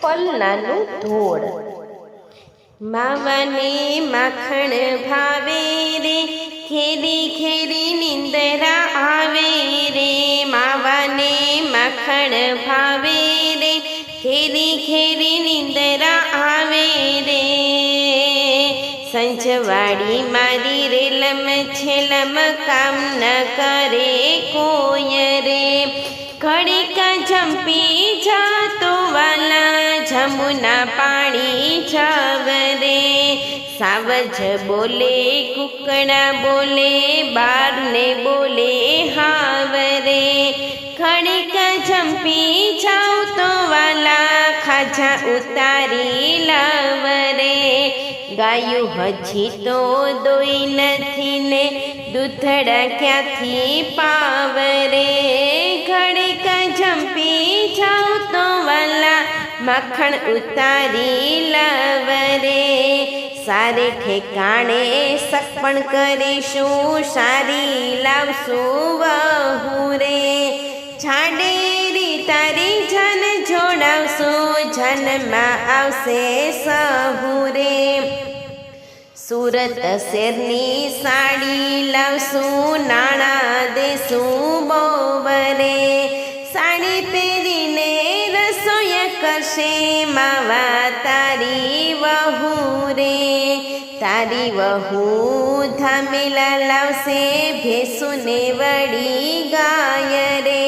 પલનાનું ધોળ. માવાને માખણ ભાવે રે ખેરી ખેરી નિંદરા આવે રે. માવાને માખણ ભાવે રે ખેરી ખેરી નિંદરા આવે રે. સંજવાડી મારી રે, લમ છેલમ કામ ન કરે કોય રે. ઘડીકા જંપી જાતો જમુના પાણી છવરે, સાવજ બોલે કુકડા બોલે, બારને બોલે હાવરે. ખણીક જંપી જાવ તો વાલા, ખાજા ઉતારી લાવરે. ગાયું હજી તો દોઈ નથી ને, દૂધડા ક્યાંથી પાવરે? માખણ ઉતારી લવરે. સારે ઠેકાણે સપણ કરીશું, સારી લાવશું વહુ છાડેરી તારી જન જોડાવશું જન્મમાં આવશે સહુ રે સુરત શેરની સાડી લાવશું, નાણા દેશું બોબરે સાડી પહેરીને કરશે માવા તારી વહુ રે તારી વહુ ધામેલા લાવશે ભેસુને વળી ગાય રે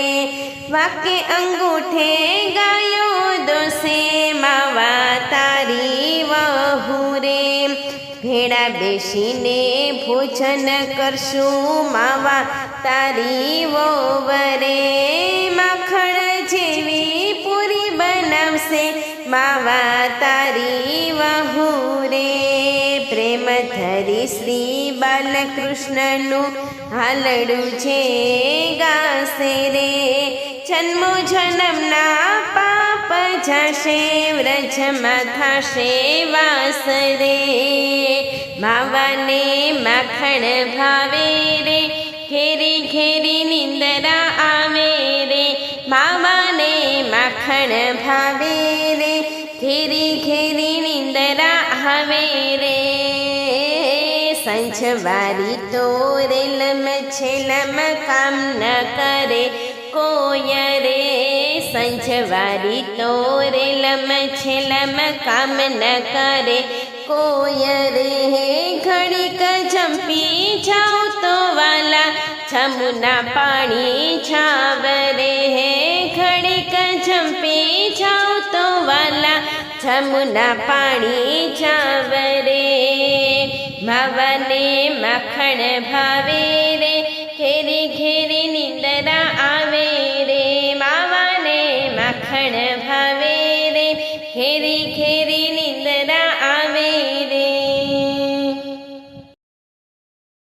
વાકે અંગૂઠે ગાયો દોષે માવા તારી વહુ રે ભેળા બેસીને ભોજન કરશું માવા તારી વોવરે પૂરી બનાવશે માવા તારી વહુ રે. પ્રેમ ધરી શ્રી બાલકૃષ્ણનું હાલડું છે, ગાશે રે. જન્મો જન્મના પાપ જશે, વ્રજમાં થશે વાસ રે. માવાને માખણ ભાવે રે, ઘેરી ઘેરી નિંદરા આવે રે. માવાને માખણ ભાવે ઘેરી ઘેરી નિંદરા આવે રે સંજવારી તો રેલમ છેલમ કામ ન કરે કોય રે સંજવારી તો રેલમ છેલમ કામ ન કરે કોય રે ઘડીક જંપી જાઓ તો વાલા જમુના પાણી છાવરે ઘડીક જંપી જાઓ તો વાલા જમુના પાણી છાવરે માવાને માખણ ભાવે રે ઘેરી ઘેરી નિંદરા આવે રે માવાને માખણ ભાવે રે ઘેરી ઘેરી